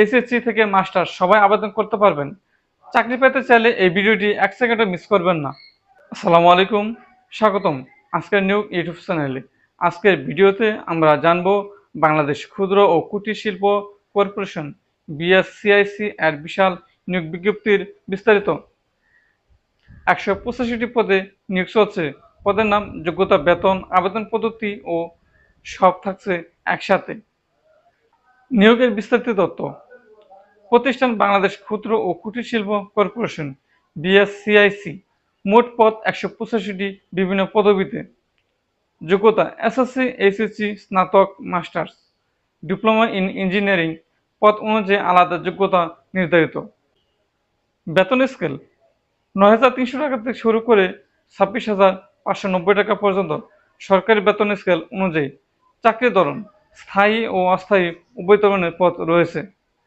HSC থেকে master সবাই আবেদন করতে পারবেন। চাকরি পেতে চাইলে এই ভিডিওটি এক সেকেন্ডও মিস করবেন না। আসসালামু আলাইকুম, স্বাগতম আজকের নিউ ইউটিউব চ্যানেলে আজকের ভিডিওতে আমরা জানব বাংলাদেশ ক্ষুদ্র ও কুটির শিল্প কর্পোরেশন বিএসসিআইসি এর বিশাল নিয়োগ বিজ্ঞপ্তির বিস্তারিত। একশো পঁচাশিটি পদে নিয়োগ চলছে। পদের নাম যোগ্যতা, বেতন, আবেদন পদ্ধতি ও সব থাকছে একসাথে। নিয়োগের বিস্তারিত তথ্য। প্রতিষ্ঠান বাংলাদেশ ক্ষুদ্র ও কুটির শিল্প কর্পোরেশন, বিএসসিআইসি, মোট পদ একশো পঁচাশিটি বিভিন্ন পদবিতে। যোগ্যতা, এসএসসি, এইচএসসি, স্নাতক, মাস্টার্স। ডিপ্লোমা ইন ইঞ্জিনিয়ারিং, পদ অনুযায়ী আলাদা যোগ্যতা নির্ধারিত। বেতন স্কেল, নয় হাজার তিনশো টাকা থেকে শুরু করে ছাব্বিশ হাজার পাঁচশো নব্বই টাকা পর্যন্ত। সরকারি বেতন স্কেল অনুযায়ী চাকরি ধরন, স্থায়ী ও অস্থায়ী উভয় ধরনের পদ রয়েছে।